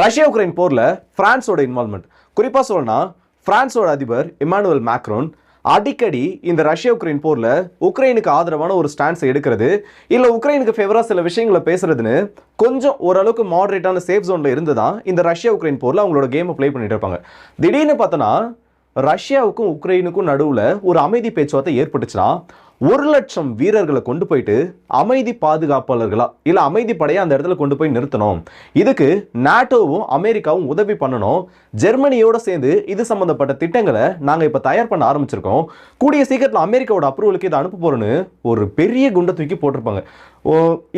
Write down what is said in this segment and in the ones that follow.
Russia Ukraine போரில் ஃப்ரான்ஸோட involvement குறிப்பாக சொல்லணும்னா ஃப்ரான்ஸோட அதிபர் இமானுவல் மேக்ரோன் அடிக்கடி இந்த ரஷ்யா உக்ரைன் போரில் உக்ரைனுக்கு ஆதரவான ஒரு ஸ்டாண்ட்ஸை எடுக்கிறது. இல்லை உக்ரைனுக்கு ஃபேவராக சில விஷயங்களை பேசுறதுன்னு கொஞ்சம் ஓரளவுக்கு மாடரேட்டான சேஃப் ஜோனில் இருந்து தான் இந்த ரஷ்யா உக்ரைன் போரில் அவங்களோட கேமை ப்ளே பண்ணிட்டு இருப்பாங்க. திடீர்னு பார்த்தோன்னா ரஷ்யாவுக்கும் உக்ரைனுக்கும் நடுவில் ஒரு அமைதி பேச்சுவார்த்தை ஏற்பட்டுச்சுன்னா ஒரு லட்சம் வீரர்களை கொண்டு போயிட்டு அமைதி பாதுகாப்பாளர்களா இல்லை அமைதி படையை அந்த இடத்துல கொண்டு போய் நிறுத்தணும். இதுக்கு நாட்டோவும் அமெரிக்காவும் உதவி பண்ணணும். ஜெர்மனியோட சேர்ந்து இது சம்பந்தப்பட்ட திட்டங்களை நாங்கள் இப்போ தயார் பண்ண ஆரம்பிச்சிருக்கோம். கூடிய சீக்கிரத்தில் அமெரிக்காவோட அப்ரூவலுக்கு இதை அனுப்ப போறோன்னு ஒரு பெரிய குண்டை தூக்கி போட்டிருப்பாங்க.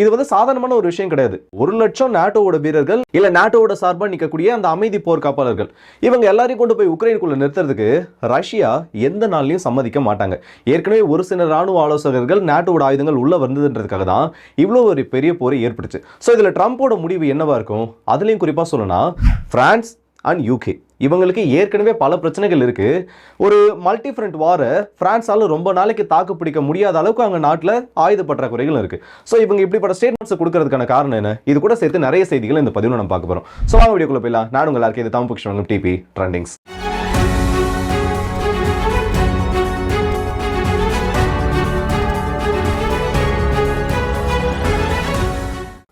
இது வந்து சாதாரணமான ஒரு விஷயம் கிடையாது. ஒரு லட்சம் நாட்டோவோட வீரர்கள் இல்ல நாட்டோவோட சார்பாக நிற்கக்கூடிய அந்த அமைதி போர்க்காப்பாளர்கள் இவங்க எல்லாரையும் கொண்டு போய் உக்ரைனுக்குள்ள நிறுத்துறதுக்கு ரஷ்யா எந்த நாள்லயும் சம்மதிக்க மாட்டாங்க. ஏற்கனவே ஒரு சில ராணுவ ஆலோசகர்கள் நாட்டோட ஆயுதங்கள் உள்ள வந்ததுன்றதுக்காக தான் இவ்வளோ ஒரு பெரிய போரை ஏற்பட்டுச்சு ஸோ இதுல ட்ரம்ப்போட முடிவு என்னவா இருக்கும்? அதுலயும் குறிப்பா சொல்லணும்னா பிரான்ஸ் அண்ட் யூகே இவங்களுக்கு ஏற்கனவே பல பிரச்சனைகள் இருக்கு. ஒரு மல்டி ஃப்ரண்ட் வாரை ஃப்ரான்ஸால் ரொம்ப நாளைக்கு தாக்கு பிடிக்க முடியாத அளவுக்கு அவங்க நாட்டில் ஆயுத பற்றாக்குறைகளும் இருக்கு. ஸோ இவங்க இப்படிப்பட்ட ஸ்டேட்மெண்ட்ஸ் கொடுக்கறதுக்கான காரணம் என்ன? இது கூட சேர்த்து நிறைய செய்திகள் இந்த பதிவில் நம்ம பார்க்க போகிறோம் ஸோ வாங்க வீடியோக்குள்ள போயிடலாம். நான் உங்கள் எல்லாருக்கும் இது தமிழ் புக்ஷன் டிபி ட்ரெண்டிங்ஸ்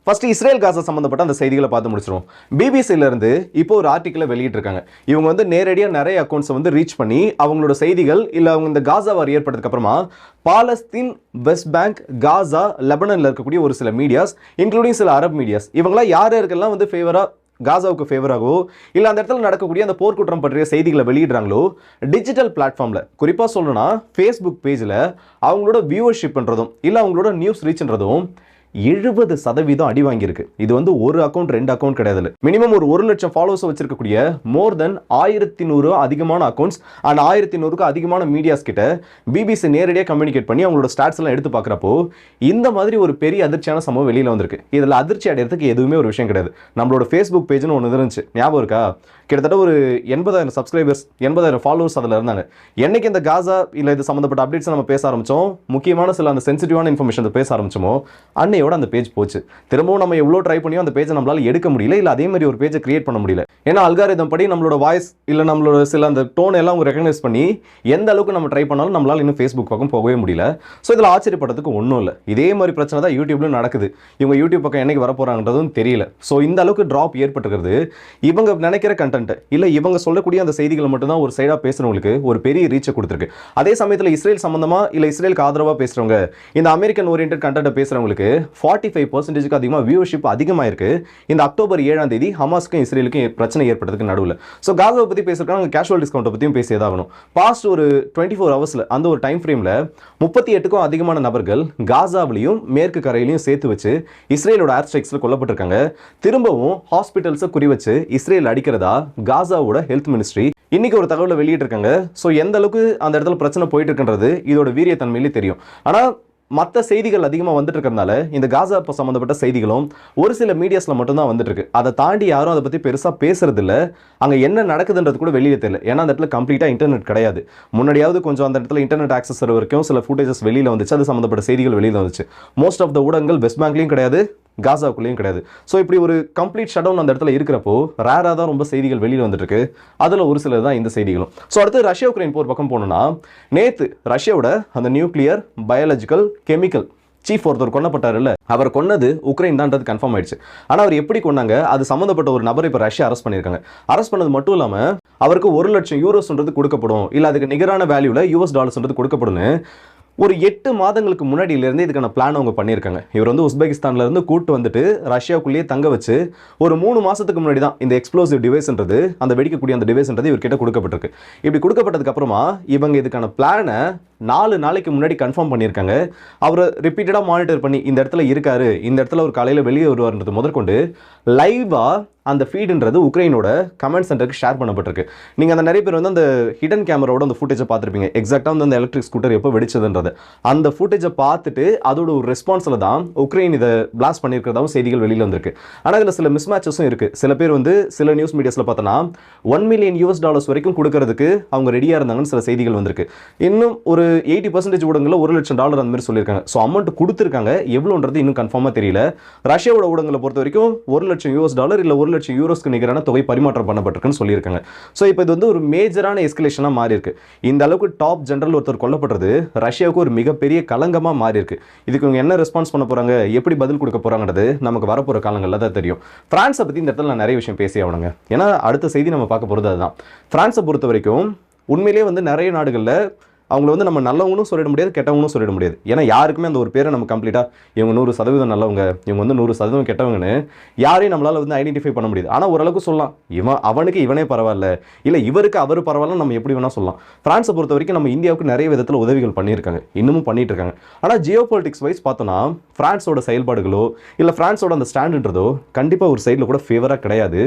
ஃபஸ்ட்டு இஸ்ரேல் காசா சம்மந்தப்பட்ட அந்த செய்திகளை பார்த்து முடிச்சிருவோம். பிபிசிலேருந்து இப்போ ஒரு ஆர்டிக்கலை வெளியிட்டிருக்காங்க. இவங்க வந்து நேரடியாக நிறைய அக்கௌண்ட்ஸை வந்து ரீச் பண்ணி அவங்களோட செய்திகள் இல்லை அவங்க இந்த காசா வார் ஏற்பட்டதுக்கப்புறமா பாலஸ்தீன் வெஸ்ட் பேங்க் காசா லெபனனில் இருக்கக்கூடிய ஒரு சில மீடியாஸ் இன்க்ளூடிங் சில அரப் மீடியாஸ் இவங்களாம் யார் யாருக்கெல்லாம் வந்து ஃபேவராக காசாவுக்கு ஃபேவராகவோ இல்லை அந்த இடத்துல நடக்கக்கூடிய அந்த போர்க்குற்றம் பற்றிய செய்திகளை வெளியிடுறாங்களோ டிஜிட்டல் பிளாட்ஃபார்மில் குறிப்பாக சொல்லணும்னா ஃபேஸ்புக் பேஜில் அவங்களோட வியூவர்ஷிப்ன்றதும் இல்லை அவங்களோட நியூஸ் ரீச்ன்றதும் எழுபது சதவீதம் அடி வாங்கியிருக்கு. இது வந்து ஒரு அக்கௌண்ட் ரெண்டு அக்கௌண்ட் கிடையாது மினிமம் ஒரு ஒரு லட்சம் ஃபாலோவர்ஸ் வச்சிருக்கக்கூடிய மோர் தென் ஆயிரத்தி நூறு அதிகமான அக்கௌண்ட்ஸ் அண்ட் ஆயிரத்தி நூறுக்கு அதிகமான மீடியாஸ் கிட்ட பிபிசி நேரடியாக கம்யூனிகேட் பண்ணி அவங்களோட ஸ்டாட்ஸ் எல்லாம் எடுத்து பார்க்குறப்போ இந்த மாதிரி ஒரு பெரிய அதிர்ச்சியான சம்பவம் வெளியில் வந்திருக்கு. இதில் அதிர்ச்சி அடைகிறதுக்கு எதுவுமே ஒரு விஷயம் கிடையாது. நம்மளோட ஃபேஸ்புக் பேஜ்னு ஒன்று இருந்துச்சு. ஞாபகம் இருக்கா? கிட்டத்தட்ட ஒரு எண்பதாயிரம் சப்ஸ்கிரைபர்ஸ் எண்பதாயிரம் ஃபாலோவர்ஸ் அதில் இருந்தாங்க. என்னைக்கு இந்த காசா இல்லை இது சம்மந்தப்பட்ட அப்டேட்ஸ் நம்ம பேச ஆரம்பிச்சோம்? முக்கியமான சில அந்த சென்சிட்டிவான இன்ஃபர்மேஷன் பேச ஆரம்பிச்சோமோ? அன்னையோட அந்த பேஜ் போச்சு. திரும்பவும் நம்ம எவ்வளோ ட்ரை பண்ணியோ அந்த பேஜை நம்மளால எடுக்க முடியல. இல்லை அதே மாதிரி ஒரு பேஜை கிரியேட் பண்ண முடியல. ஏன்னா அல்காரிதம் படி நம்மளோட வாய்ஸ் இல்லை நம்மளோட சில அந்த டோன் எல்லாம் அவங்க ரெகனைஸ் பண்ணி எந்த அளவுக்கு நம்ம ட்ரை பண்ணாலும் நம்மளால இன்னும் ஃபேஸ்புக் பக்கம் போகவே முடியல. ஸோ இதில் ஆச்சரியப்படுறதுக்கு ஒன்றும் இல்லை. இதே மாதிரி பிரச்சனை தான் யூடியூப்லையும் நடக்குது. இவங்க யூடியூப் பக்கம் என்னைக்கு வர தெரியல. ஸோ இந்த அளவுக்கு ட்ராப் ஏற்பட்டுக்கிறது இவங்க நினைக்கிற கண்டென்ட் இல்லை இவங்க சொல்லக்கூடிய அந்த செய்திகளை மட்டும்தான் ஒரு சைடாக பேசுகிறவங்களுக்கு ஒரு பெரிய ரீச்சை கொடுத்துருக்கு. அதே சமயத்தில் இஸ்ரேல் சம்மந்தமாக இல்லை இஸ்ரேலுக்கு ஆதரவாக பேசுகிறவங்க இந்த அமெரிக்கன் ஓரியன்ட் கண்டென்ட்டை பேசுறவங்களுக்கு ஃபார்ட்டி ஃபைவ் பர்சன்டேஜுக்கு அதிகமாக வியூவர்ஷிப் அதிகமாக இருக்குது இந்த அக்டோபர் ஏழாம் தேதி ஹமாஸ்க்கும் இஸ்ரேலுக்கும் பிரச்சனை ஏற்பட்டதுக்கு நடுவில். ஸோ காசாவை பற்றி பேசியிருக்காங்க கேஷுவல் டிஸ்கவுண்ட்டை பற்றியும் பேசியதாகணும். பாஸ்ட் ஒரு டுவெண்ட்டி ஃபோர் ஹவர்ஸில் அந்த ஒரு டைம் ஃப்ரேமில் முப்பத்தி எட்டுக்கும் அதிகமான நபர்கள் காசாவிலையும் மேற்கு கரையிலையும் சேர்த்து வச்சு இஸ்ரேலோட ஏர் ஸ்ட்ரைக்ஸில் கொல்லப்பட்டிருக்காங்க. திரும்பவும் ஹாஸ்பிட்டல்ஸை குறி வச்சு இஸ்ரேல் அடிக்கிறதா காசாவோட ஹெல்த் மினிஸ்ட்ரி இன்னைக்கு ஒரு தகவலை வெளியிட்டிருக்காங்க. ஸோ எந்த அளவுக்கு அந்த இடத்துல பிரச்சனை போயிட்டு இருக்குன்றது இதோட வீரியத்தன்மையிலே தெரியும். ஆனால் மற்ற செய்திகள் அதிகமாக வந்துட்டுருக்கறனால இந்த காசா இப்போ சம்மந்தப்பட்ட செய்திகளும் ஒரு சில மீடியாஸில் மட்டும்தான் வந்துட்டு இருக்கு அதை தாண்டி யாரும் அதை பற்றி பெருசாக பேசுறது இல்லை அங்கே என்ன நடக்குதுன்றது கூட வெளியே தெரியல. ஏன்னா அந்த இடத்துல கம்ப்ளீட்டாக இன்டர்நெட் கிடையாது. முன்னாடியாவது கொஞ்சம் அந்த இடத்துல இன்டர்நெட் ஆக்சஸ் வரைக்கும் சில ஃபுட்டேஜஸ் வெளியில் வந்துச்சு. அது சம்மந்தப்பட்ட செய்திகள் வெளியில் வந்துச்சு. மோஸ்ட் ஆஃப் த ஊடகங்கள் வெஸ்ட் பேங்க்லையும் கிடையாது. காசாவுக்குள்ளேயும் கிடையாது. ஸோ இப்படி ஒரு கம்ப்ளீட் ஷடவுன் அந்த இடத்துல இருக்கிறப்போ ரேராக தான் ரொம்ப செய்திகள் வெளியில் வந்துட்டு இருக்கு அதில் ஒரு சிலர் தான் இந்த செய்திகளும். ஸோ அடுத்து ரஷ்யா உக்ரைன் போர் பக்கம் போனோம்னா நேற்று ரஷ்யாவோட அந்த நியூக்ளியர் பயாலஜிக்கல் கெமிக்கல் சீஃப் ஒருத்தர் கொல்லப்பட்டாருல்ல அவர் கொன்னது உக்ரைன் தான்றது கன்ஃபார்ம் ஆயிடுச்சு. ஆனால் அவர் எப்படி கொன்னாங்க? அது சம்மந்தப்பட்ட ஒரு நபரை இப்போ ரஷ்யா அரெஸ்ட் பண்ணியிருக்காங்க. அரெஸ்ட் பண்ணது மட்டும் இல்லாமல் அவருக்கு ஒரு லட்சம் யூரோஸ்ன்றது கொடுக்கப்படும். இல்லை அதுக்கு நிகரான வேல்யூவில் யூஎஸ் டாலர்ஸ்ன்றது கொடுக்கப்படும்னு ஒரு எட்டு மாதங்களுக்கு முன்னாடியிலேருந்து இதுக்கான பிளான் அவங்க பண்ணியிருக்காங்க. இவர் வந்து உஸ்பெகிஸ்தான்லேருந்து கூட்டு வந்துட்டு ரஷ்யாவுக்குள்ளேயே தங்க வச்சு ஒரு மூணு மாதத்துக்கு முன்னாடி தான் இந்த எக்ஸ்ப்ளோசிவ் டிவைஸ்ன்றது அந்த வெடிக்கக்கூடிய அந்த டிவைஸ்ன்றது இவர்கிட்ட கொடுக்கப்பட்டிருக்கு. இப்படி கொடுக்கப்பட்டதுக்கப்புறமா இவங்க இதுக்கான பிளானை நாலு நாளைக்கு முன்னாடி கன்ஃபார்ம் பண்ணியிருக்காங்க. அவரை ரிப்பீட்டடாக மானிட்டர் பண்ணி இந்த இடத்துல இருக்காரு இந்த இடத்துல ஒரு காலையில் வெளியே வருவார்ன்றது முதற்கொண்டு லைவாக அந்த ஃபீடுன்றது உக்ரைனோட கமெண்ட் சென்டருக்கு ஷேர் பண்ணப்பட்டிருக்கு. நீங்கள் அந்த நிறைய பேர் வந்து அந்த ஹிடன் கேமராவோட அந்த ஃபுட்டேஜை பார்த்துருப்பீங்க. எக்ஸாக்டாக வந்து அந்த எலக்ட்ரிக் ஸ்கூட்டர் எப்போ வெடிச்சதுன்றது. அந்த ஃபுட்டேஜை பார்த்துட்டு அதோட ஒரு ரெஸ்பான்ஸில் தான் உக்ரைன் இதை பிளாஸ்ட் பண்ணியிருக்கிறதாவும் செய்திகள் வெளியில் வந்திருக்கு. ஆனால் இதில் சில மிஸ்மேச்சஸும் இருக்குது சில பேர் வந்து சில நியூஸ் மீடியாஸில் பார்த்தோன்னா ஒன் மில்லியன் யூஎஸ் டாலர்ஸ் வரைக்கும் கொடுக்கறதுக்கு அவங்க ரெடியாக இருந்தாங்கன்னு சில செய்திகள் வந்திருக்கு. இன்னும் ஒரு எயிட்டி பர்சன்டேஜ் ஊடகங்களில் ஒரு லட்சம் டாலர் அந்த மாதிரி சொல்லியிருக்காங்க. ஸோ அமௌண்ட் கொடுத்துருக்காங்க. எவ்வளோன்றது இன்னும் கன்ஃபார்மாக தெரியல. ரஷ்யாவோட ஊடகங்களை பொறுத்த வரைக்கும் ஒரு லட்சம் யூஎஸ் டாலர் இல்லை ஒரு லட்சம் யூரோஸ்க்கு நிகரான தொகை பரிமாற்றம் பண்ணப்பட்டிருக்குன்னு சொல்லியிருக்காங்க. ஸோ இப்போ இது வந்து ஒரு மேஜரான எஸ்கலேஷனாக மாறி இருக்கு இந்த அளவுக்கு டாப் ஜெனரல் ஒருத்தர் கொல்லப்படுறது ரஷ்யாவுக்கு ஒரு மிகப்பெரிய களங்கமாக மாறி இருக்கு இதுக்கு இவங்க என்ன ரெஸ்பான்ஸ் பண்ண போறாங்க? எப்படி பதில் கொடுக்க போகிறாங்கிறது நமக்கு வரப்போகிற காலங்களில் தான் தெரியும். பிரான்ஸை பற்றி இந்த இடத்துல நான் நிறைய விஷயம் பேசி ஆகணுங்க. ஏன்னா அடுத்த செய்தி நம்ம பார்க்க போகிறது அதுதான். பிரான்ஸை பொறுத்த வரைக்கும் உண்மையிலேயே வந்து நிறைய நாடுகளில் அவங்கள வந்து நம்ம நல்லவங்களும் சொல்லிட முடியாது கெட்டவங்களும் சொல்லிட முடியாது. ஏன்னா யாருக்குமே அந்த ஒரு பேரை நம்ம கம்ப்ளீட்டாக இவங்க நூறு சதவீதம் நல்லவங்க இவங்க வந்து நூறு சதவீதம் கெட்டவங்கன்னு யாரையும் நம்மளால் வந்து ஐடென்டிஃபை பண்ண முடியாது. ஆனால் ஓரளவுக்கு சொல்லலாம். இவன் அவனுக்கு இவனே பரவாயில்ல. இல்லை இவருக்கு அவர் பரவாயில்ல நம்ம எப்படி வேணால் சொல்லலாம். ஃப்ரான்ஸை பொறுத்த வரைக்கும் நம்ம இந்தியாவுக்கு நிறைய விதத்தில் உதவிகள் பண்ணியிருக்காங்க. இன்னமும் பண்ணிட்டு இருக்காங்க. ஆனால் ஜியோ பாலிட்டிக்ஸ் வைஸ் பார்த்தோன்னா ஃப்ரான்ஸோட செயல்பாடுகளோ இல்லை ஃப்ரான்ஸோட அந்த ஸ்டாண்டுன்றதோ கண்டிப்பாக ஒரு சைடில் கூட ஃபேவராக கிடையாது.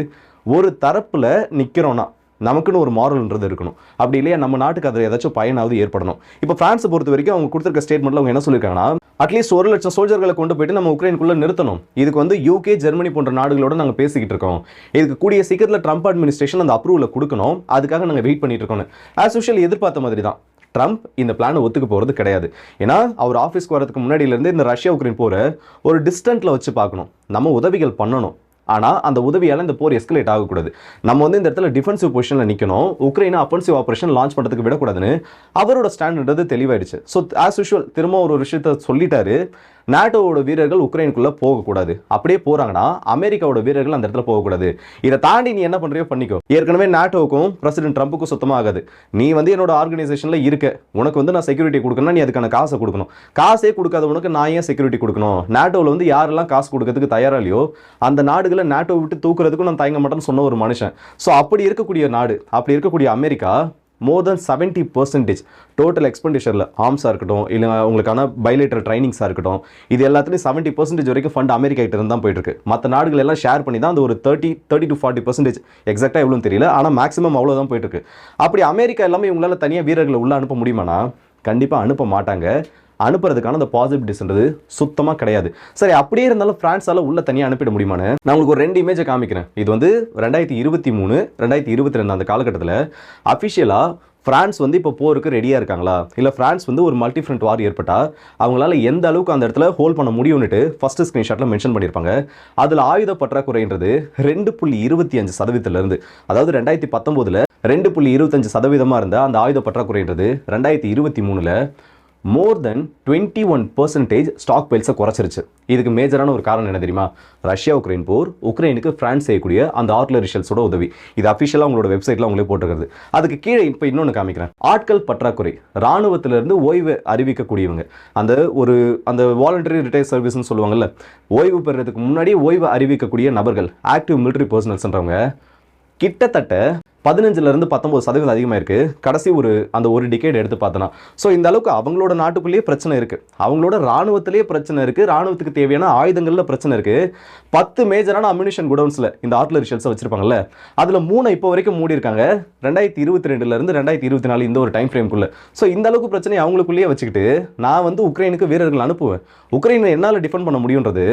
ஒரு தரப்பில் நிற்கிறோன்னா நமக்குன்னு ஒரு மாரல்ன்றது இருக்கணும். அப்படி இல்லையா நம்ம நாட்டுக்கு அது ஏதாச்சும் பயனாவது ஏற்படணும். இப்போ ஃப்ரான்ஸை பொறுத்த வரைக்கும் அவங்க கொடுத்துருக்க ஸ்டேட்மெண்ட்ல அவங்க என்ன சொல்லியிருக்காங்கன்னா அட்லீஸ்ட் ஒரு லட்சம் சோல்ஜர்களை கொண்டு போயிட்டு நம்ம உக்ரைனுக்குள்ளே நிறுத்தணும். இதுக்கு வந்து யூகே ஜெர்மனி போன்ற நாடுகளோட நாங்கள் பேசிக்கிட்டு இருக்கோம். இதுக்கு கூடிய சீக்கிரத்தில் ட்ரம்ப் அட்மினிஸ்ட்ரேஷன் அந்த அப்ரூவலை கொடுக்கணும். அதுக்காக நாங்கள் வெயிட் பண்ணிட்டு இருக்கோம் ஆஸ் யூஷுவல் எதிர்பார்த்த மாதிரி தான். ட்ரம்ப் இந்த பிளானை ஒத்துக்க போகிறது கிடையாது. ஏன்னா அவர் ஆஃபீஸ்க்கு வரதுக்கு முன்னாடியிலேருந்து இந்த ரஷ்யா உக்ரைன் போகிற ஒரு டிஸ்டன்ட்டில் வச்சு பார்க்கணும். நம்ம உதவிகள் பண்ணணும். ஆனால் அந்த உதவியால் இந்த போர் எஸ்கலேட் ஆகக்கூடாது. நம்ம வந்து இந்த இடத்துல டிஃபென்சிவ் பொசிஷனில் நிற்கணும் உக்ரைனா அஃபென்சிவ் ஆப்ரேஷன் லான்ச் பண்ணுறதுக்கு விடக்கூடாதுன்னு அவரோட ஸ்டாண்ட்ன்றது தெளிவாயிடுச்சு. ஸோ ஆஸ் யூஷுவல் திரும்ப ஒரு விஷயத்த சொல்லிட்டாரு. நாட்டோவோட வீரர்கள் உக்ரைனுக்குள்ளே போகக்கூடாது. அப்படியே போகிறாங்கன்னா அமெரிக்காவோட வீரர்கள் அந்த இடத்துல போகக்கூடாது. இதை தாண்டி நீ என்ன பண்ணுறியோ பண்ணிக்கோ. ஏற்கனவே நாட்டோவுக்கும் பிரசிடென்ட் ட்ரம்ப்புக்கும் சுத்தமாகாது. நீ வந்து என்னோட ஆர்கனைசேஷனில் இருக்க. உனக்கு வந்து நான் செக்யூரிட்டி கொடுக்கணும்னா நீ அதுக்கான காசை கொடுக்கணும். காசே கொடுக்காத உனக்கு நான் ஏன் செக்யூரிட்டி கொடுக்கணும்? நாட்டோவில் வந்து யாரெல்லாம் காசு கொடுக்கறதுக்கு தயாராக இல்லையோ அந்த நாடுகளை நாட்டோ விட்டு தூக்குறதுக்கும் நான் தயங்க மாட்டேன்னு சொன்ன ஒரு மனுஷன். ஸோ அப்படி இருக்கக்கூடிய நாடு அப்படி இருக்கக்கூடிய America more than seventy percentage total எக்ஸ்பெண்டிச்சரில் ஆர்ம்ஸாக இருக்கட்டும் இல்லை உங்களுக்கான பைலேட்டர் ட்ரைனிங்ஸாக இருக்கட்டும் இது எல்லாத்துலேயும் செவன்ட்டி பர்சன்டேஜ் வரைக்கும் ஃபண்ட் அமெரிக்கா கிட்ட இருந்து தான் போயிட்டுருக்கு. மற்ற நாடுகள் எல்லாம் ஷேர் பண்ணி தான் அந்த ஒரு thirty thirty to forty percentage எக்ஸாக்டாக எவ்வளோன்னு தெரியல. ஆனால் மேக்ஸிமம் அவ்வளோ தான் போயிட்டுருக்கு. அப்படி அமெரிக்கா எல்லாமே இவங்களால் தனியாக வீரர்களை உள்ளே அனுப்ப முடியுமானா? கண்டிப்பாக அனுப்ப மாட்டாங்க. அனுப்புறதுக்கான அந்த பாசிபிலிட்டிஸ்ன்றது சுத்தமாக கிடையாது. சரி அப்படியே இருந்தாலும் ஃப்ரான்ஸால் உள்ள தனியாக அனுப்பிட முடியுமானு நான் உங்களுக்கு ஒரு ரெண்டு இமேஜை காமிக்கிறேன். இது வந்து ரெண்டாயிரத்தி இருபத்தி மூணு ரெண்டாயிரத்தி இருபத்தி ரெண்டு அந்த காலகட்டத்தில் அஃபிஷியலாக ஃப்ரான்ஸ் வந்து இப்போ போருக்கு ரெடியாக இருக்காங்களா? இல்லை ஃப்ரான்ஸ் வந்து ஒரு மல்டி ஃப்ரண்ட் வார் ஏற்பட்டால் அவங்களால எந்த அளவுக்கு அந்த இடத்துல ஹோல்ட் பண்ண முடியும்னுட்டு ஃபஸ்ட்டு ஸ்க்ரீன்ஷாட்டில் மென்ஷன் பண்ணியிருப்பாங்க. அதில் ஆயுத பற்றாக்குறைன்றது ரெண்டு புள்ளி இருபத்தி அஞ்சு சதவீதத்துலேருந்து அதாவது ரெண்டாயிரத்தி பத்தொம்போதில் ரெண்டு புள்ளி இருபத்தஞ்சு சதவீதமாக இருந்த அந்த ஆயுத பற்றாக்குறைன்றது ரெண்டாயிரத்தி இருபத்தி மூணில் more than twenty one percentage stock பைல்ஸை குறைச்சிருச்சு. இதுக்கு மேஜரான ஒரு காரணம் என்ன தெரியுமா? ரஷ்யா உக்ரைன் போர் உக்ரைனுக்கு ஃப்ரான்ஸ் செய்யக்கூடிய அந்த ஆர்ட்லரி ஷெல்ஸோட உதவி. இது அஃபிஷியலாக உங்களோட வெப்சைட்டில் அவங்களே போட்டுருக்குது அதுக்கு கீழே இப்போ இன்னொன்று காமிக்கிறேன். ஆட்கள் பற்றாக்குறை. ராணுவத்திலிருந்து ஓய்வு அறிவிக்கக்கூடியவங்க. அந்த ஒரு அந்த வாலண்டரி ரிட்டையர் சர்வீஸ்னு சொல்லுவாங்கல்ல ஓய்வு பெறுறதுக்கு முன்னாடி ஓய்வு அறிவிக்கக்கூடிய நபர்கள் ஆக்டிவ் மிலிட்டரி பர்சனல்ஸ்ன்றவங்க கிட்டத்தட்ட பதினஞ்சுலேருந்து பத்தொம்பது சதவீதம் அதிகமாக இருக்கு கடைசி ஒரு அந்த ஒரு டிகேட் எடுத்து பார்த்தோன்னா ஸோ இந்த அளவுக்கு அவங்களோட நாட்டுக்குள்ளேயே பிரச்சனை இருக்குது அவங்களோட ராணுவத்திலேயே பிரச்சனை இருக்குது ராணுவத்துக்கு தேவையான ஆயுதங்களில் பிரச்சனை இருக்குது பத்து மேஜரான அம்யூனிஷன் குடவுன்ஸில் இந்த ஆர்ட்லரி ஷெல்ஸை வச்சுருப்பாங்கல்ல அதில் மூணு இப்போ வரைக்கும் மூடி இருக்காங்க ரெண்டாயிரத்தி இருபத்தி ரெண்டுலேருந்து ரெண்டாயிரத்தி இருபத்தி நாலு இந்த ஒரு டைம் ஃப்ரேம்குள்ளே ஸோ இந்த அளவுக்கு பிரச்சனை அவங்களுக்குள்ளேயே வச்சுக்கிட்டு நான் வந்து உக்ரைனுக்கு வீரர்கள் அனுப்புவேன். உக்ரைனை என்னால் டிஃபெண்ட் பண்ண முடியுன்றது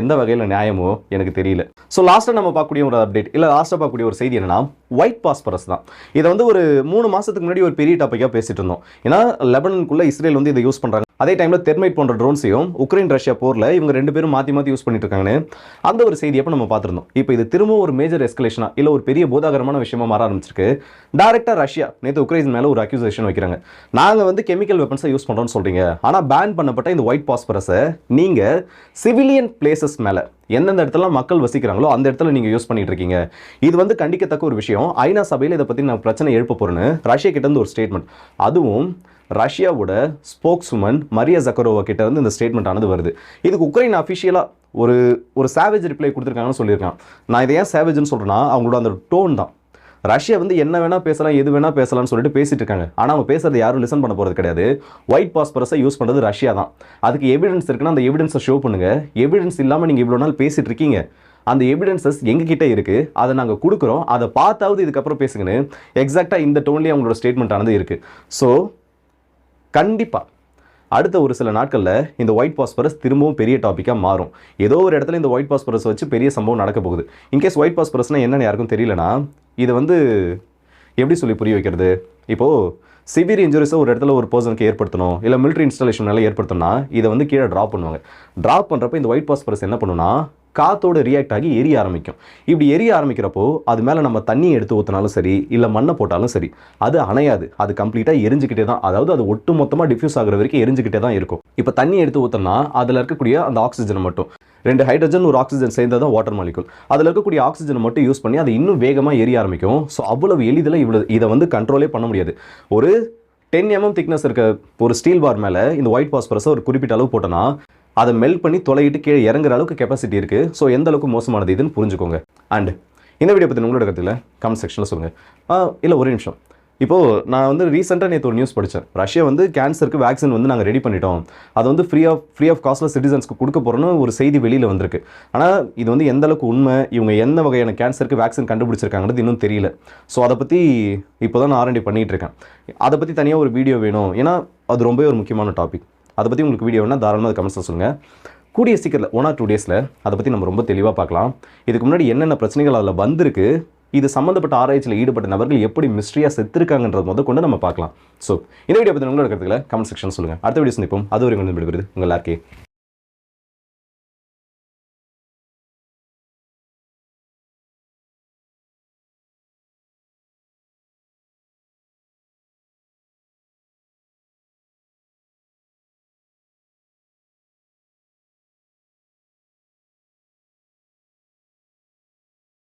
எந்த வகையில் நியாயமோ எனக்கு தெரியல. ஸோ லாஸ்ட்டாக நம்ம பார்க்கக்கூடிய ஒரு அப்டேட் இல்லை லாஸ்ட்டாக பார்க்கக்கூடிய ஒரு செய்தி என்னன்னா ஒயிட் பாஸ்பரஸ் தான். இதை வந்து ஒரு மூணு மாதத்துக்கு முன்னாடி ஒரு பெரிய டாப்பிக்காக பேசிட்டு இருந்தோம். ஏன்னா லெபனனுக்குள்ளே இஸ்ரேல் வந்து இதை யூஸ் பண்ணுறாங்க அதே டைமில் தெர்மைட் போன்ற ட்ரோன்ஸையும் உக்ரைன் ரஷ்யா போரில் இவங்க ரெண்டு பேரும் மாற்றி மாற்றி யூஸ் பண்ணிட்டு இருக்காங்கன்னு அந்த ஒரு செய்தி அப்போ நம்ம பார்த்துருந்தோம். இப்போ இது திரும்ப ஒரு மேஜர் எஸ்கலேஷனாக இல்லை ஒரு பெரிய போதாகரமான விஷயமா மாற ஆரம்பிச்சிருக்கு. டேரெக்டாக ரஷ்யா நேற்று உக்ரைன் மேலே ஒரு அக்யூசேஷன் வைக்கிறாங்க. நாங்கள் வந்து கெமிக்கல் வெப்பன்ஸை யூஸ் பண்ணுறோம்னு சொல்கிறீங்க ஆனால் பேன் பண்ணப்பட்ட இந்த ஒயிட் பாஸ்பரஸை நீங்கள் சிவிலியன் பிளேஸ் பிளேசஸ் மேலே எந்தெந்த இடத்துல மக்கள் வசிக்கிறாங்களோ அந்த இடத்துல நீங்கள் யூஸ் பண்ணிட்டு இருக்கீங்க இது வந்து கண்டிக்கத்தக்க ஒரு விஷயம். ஐநா சபையில் இதை பற்றி நான் பிரச்சனை எழுப்ப போகிறேன்னு ரஷ்யா கிட்டேருந்து ஒரு ஸ்டேட்மெண்ட் அதுவும் ரஷ்யாவோட ஸ்போக்ஸ் உமன் மரியா ஜக்கரோவா கிட்ட இருந்து இந்த ஸ்டேட்மெண்ட் ஆனது வருது. இதுக்கு உக்ரைன் அஃபிஷியலாக ஒரு ஒரு சேவேஜ் ரிப்ளை கொடுத்துருக்காங்கன்னு சொல்லியிருக்கான். நான் இதை ஏன் சேவேஜ்னு சொல்கிறேன்னா அவங்களோட அந்த டோன் தான். ரஷ்யா வந்து என்ன வேணா பேசலாம் எது வேணா பேசலாம்னு சொல்லிட்டு பேசிட்டு இருக்காங்க. ஆனால் அவங்க பேசுறது யாரும் லிசன் பண்ண போறது கிடையாது. ஒயிட் பாஸ்பரஸை யூஸ் பண்ணுறது ரஷ்யா தான். அதுக்கு எவிடன்ஸ் இருக்குன்னா அந்த எவிடன்ஸை ஷோ பண்ணுங்க. எவிடன்ஸ் இல்லாமல் நீங்கள் இவ்வளோ நாள் பேசிட்டு இருக்கீங்க. அந்த எவிடன்சஸ் எங்ககிட்ட இருக்கு. அதை நாங்கள் கொடுக்குறோம். அதை பார்த்தாவது இதுக்கப்புறம் பேசுங்கன்னு எக்ஸாக்டாக இந்த டோன்லேயே அவங்களோட ஸ்டேட்மெண்ட் ஆனது இருக்கு. ஸோ கண்டிப்பாக அடுத்த ஒரு சில நாட்களில் இந்த ஒயிட் பாஸ்பரஸ் திரும்பவும் பெரிய டாப்பிக்காக மாறும். ஏதோ ஒரு இடத்துல இந்த ஒயிட் பாஸ்பரஸ் வச்சு பெரிய சம்பவம் நடக்க போகுது. இன்கேஸ் ஒயிட் பாஸ்பரஸ்னால் என்னென்னு யாருக்கும் தெரியலனா இது வந்து எப்படி சொல்லி புரிய வைக்கிறது? இப்போது சிவியர் இன்ஜுரிஸை ஒரு இடத்துல ஒரு பர்சனுக்கு ஏற்படுத்தணும் இல்லை மிலிட்ரி இன்ஸ்டாலேஷன் மேலே ஏற்படுத்தணும்னா இதை வந்து கீழே ட்ராப் பண்ணுவாங்க. ட்ராப் பண்ணுறப்ப இந்த ஒயிட் பாஸ்பரஸ் என்ன பண்ணுன்னா காத்தோடு ரியாக்ட் ஆகி எரிய ஆரம்பிக்கும். இப்படி எரிய ஆரம்பிக்கிறப்போ அது மேலே நம்ம தண்ணி எடுத்து ஊற்றினாலும் சரி இல்லை மண்ணை போட்டாலும் சரி அது அணையாது. அது கம்ப்ளீட்டாக எரிஞ்சுக்கிட்டே தான் அதாவது அது ஒட்டு மொத்தமாக டிஃப்யூஸ் ஆகிற வரைக்கும் எரிஞ்சுக்கிட்டே தான் இருக்கும். இப்போ தண்ணி எடுத்து ஊற்றினா அதில் இருக்கக்கூடிய அந்த ஆக்சிஜன் மட்டும் ரெண்டு ஹைட்ரஜன் ஒரு ஆக்சிஜன் சேர்ந்தது தான் வாட்டர் மாலிகுல் அதில் இருக்கக்கூடிய ஆக்சிஜனை மட்டும் யூஸ் பண்ணி அதை இன்னும் வேகமாக எரிய ஆரம்பிக்கும். ஸோ அவ்வளவு எளிதில் இவ்வளோ இதை வந்து கண்ட்ரோலே பண்ண முடியாது. ஒரு டென் எம்எம் திக்னஸ் இருக்க ஒரு ஸ்டீல் பார் மேலே இந்த ஒயிட் பாஸ்பரஸை ஒரு குறிப்பிட்ட அளவு போட்டோன்னா அதை மெல்ட் பண்ணி தொலையிட்டு கீழே இறங்குற அளவுக்கு கெப்பாசிட்டி இருக்குது ஸோ எந்த அளவுக்கு மோசமானது இதுன்னு புரிஞ்சுக்கோங்க. அண்ட் இந்த வீடியோ பற்றி உங்களோட கருத்தில் கமெண்ட் செக்ஷனில் சொல்லுங்கள் இல்லை ஒரு நிமிஷம். இப்போது நான் வந்து ரீசெண்டாக நேற்று ஒரு நியூஸ் படித்தேன் ரஷ்யா வந்து கேன்சருக்கு வேக்சின் வந்து நாங்கள் ரெடி பண்ணிட்டோம். அது வந்து ஃப்ரீ ஆஃப் ஃப்ரீ ஆஃப் காஸ்ட்டில் சிட்டிசன்ஸ்க்கு கொடுக்க போகிறோன்னு ஒரு செய்தி வெளியில் வந்திருக்கு. ஆனால் இது வந்து எந்த அளவுக்கு உண்மை? இவங்க எந்த வகையான கேன்சருக்கு வேக்சின் கண்டுபிடிச்சிருக்காங்கிறது இன்னும் தெரியல. ஸோ அதை பற்றி இப்போ தான் நான் ஆரண்டி பண்ணிகிட்டு இருக்கேன். அதை பற்றி தனியாக ஒரு வீடியோ வேணும். ஏன்னா அது ரொம்பவே ஒரு முக்கியமான டாபிக் அதை பற்றி உங்களுக்கு வீடியோ வேணால் தாராளமாக கமெண்ட்ஸில் சொல்லுங்கள் கூடிய சீக்கிரத்தில் ஒன் ஆர் டூ டேஸில் அதை பற்றி நம்ம ரொம்ப தெளிவாக பார்க்கலாம். இதுக்கு முன்னாடி என்னென்ன பிரச்சனைகள் அதில் வந்திருக்கு இது சம்மந்தப்பட்ட ஆராய்ச்சியில் ஈடுபட்ட நபர்கள் எப்படி மிஸ்ட்ரியாக செத்துருக்காங்கன்றது முத கொண்டு நம்ம பார்க்கலாம். ஸோ இந்த வீடியோ பற்றி உங்களோட கருத்துக்களை கமெண்ட் செக்ஷன் சொல்லுங்கள் அடுத்த வீடியோ சந்திப்போம். அது வரைக்கும் விடுபடுது உங்கள் எல்லாருக்கே